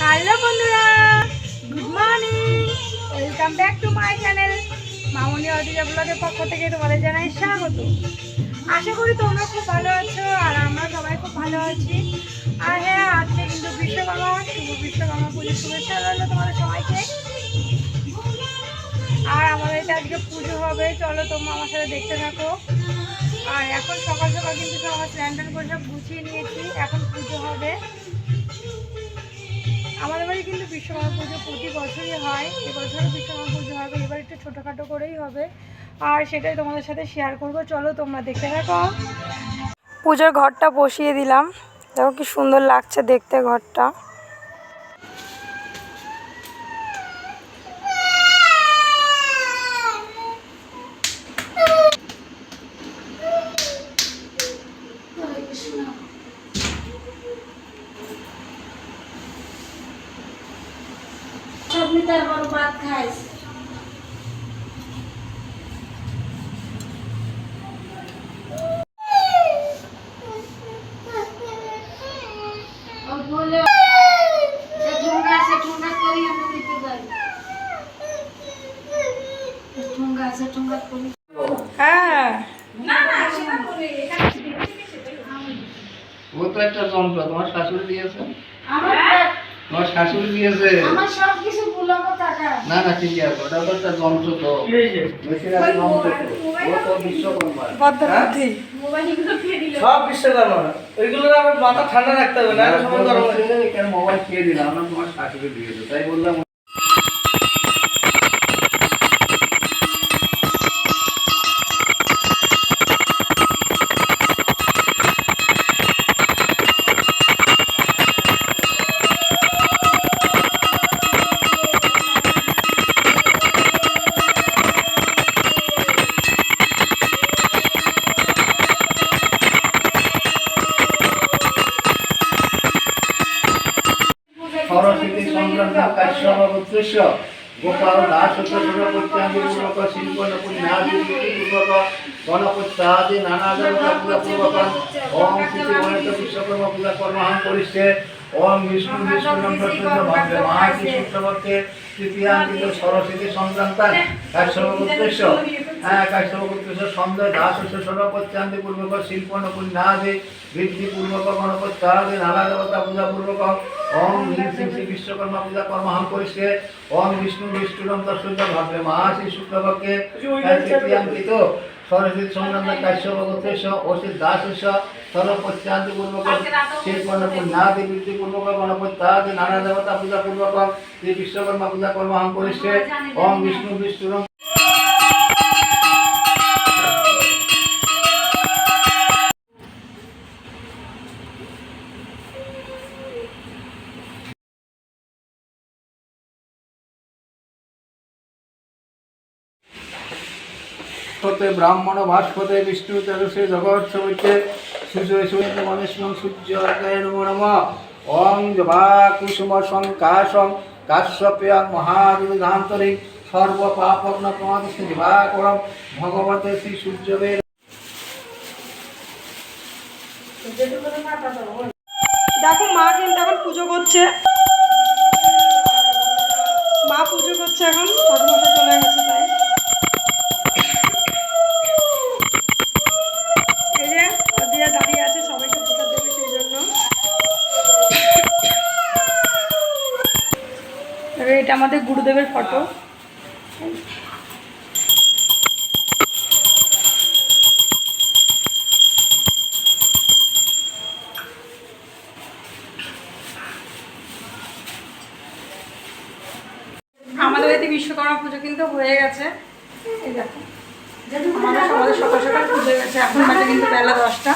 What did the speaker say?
Hello বন্ধুরা, good morning. Welcome back to my channel. Mamoni Adija ব্লগের পক্ষ থেকে তোমাদের জানাই স্বাগত। আশা করি তোমরা খুব ভালো আছো আর আমরা সবাই খুব ভালো আছি। আর হ্যাঁ আজকে কিন্তু বিশ্বকর্মা, শুভ বিশ্বকর্মা পুজোর শুভেচ্ছা রইল তোমাদের সবাইকে। আর আমাদের আজকে পুজো হবে। চলো তোমরা আমার সাথে দেখতে থাকো। আর এখন সকাল সকাল কিন্তু সব আমার টান করে গুছিয়ে নিয়েছি। এখন পুজো হবে। আমাদের বাড়ি কিন্তু বিশ্বকর্মা পুজো প্রতি বছরই হয়। এবছরও বিশ্বকর্মা পুজো হবে, এবার একটু ছোটোখাটো করেই হবে। আর সেটাই তোমাদের সাথে শেয়ার করব। চলো তোমরা দেখতে থাকো। পুজোর ঘরটা বসিয়ে দিলাম। দেখো কি সুন্দর লাগছে দেখতে ঘরটা। সবনি তার বড় ভাত আছে ঠুঙ্গা করি। হ্যাঁ ও তো একটা যন্ত্র তোমার শাশুড়ি দিয়েছে? তোমার শাশুড়ি দিয়েছে? না না ঠিক আছে ওটা তো একটা যন্ত্র তো। বুদ্ধি সব বিশ্বকর্মা। ওইগুলো আমার মাথা ঠান্ডা রাখতে হবে না হয়। মোবাইল খেয়ে দিলাম না তোমার শাশুড়ি দিয়েছে তাই বললাম সংক্রান্ত উদ্দেশ্য গোপাল দাস উত্তর পূর্বক শিল্প নপুণ্যাদি গণপত্যাদি নানা পূর্বক ওম শ্রী বিশ্বকর্মা পূজা কর্মহান করিষ্যে ওম বিষ্ণু বিষ্ণু নম্বর ভাবে মহাশি শুক্রপক্ষে তৃতীয়াঙ্কিত সরস্বতী হ্যাঁ দাস পূর্বক শিল্প নপুণ্যাদি বৃদ্ধি পূর্বক নানা দেবতা পূজা পূর্বক ওম শ্রী বিশ্বকর্মা পূজা কর্মহান করিষ্যে। ওম বিষ্ণু বিষ্ণুরম তসুদ্ধ ভাবে মহাশি শুক্লপক্ষে। তৃতীয়াঙ্কিত সরস্বতী সংক্রান্ত কাশ্যপ গোত্রেশ অসিত দাসেশ সর্বপত্যান্তি পূর্বক বৃদ্ধি পূর্বক নানা দেবতা পূজা পূর্বক শ্রী বিশ্বকর্মা পূজা কর্মহান করিষ্যে ওম বিষ্ণু বিষ্ণুরম হতে ব্রাহ্মণ ভাস্পতে বিষ্ণু তেজসে জগৎ সমিতে সূর্য মনেশ্বর সূর্য নম ওং জবা কুসুম সংকাশং কাশ্যপ্যাং মহাবিধান্তরে সর্ব পাপগ্ন প্রমাদ শ্রী দিবাকরম ভগবতে শ্রী সূর্যবের এটা আমাদের গুরুদেবের ফটো। আমাদের বাড়িতে বিশ্বকর্মা পুজো কিন্তু হয়ে গেছে। এই দেখো। আমাদের সকাল সকাল পুজো গেছে। এখন বেলা দশটা।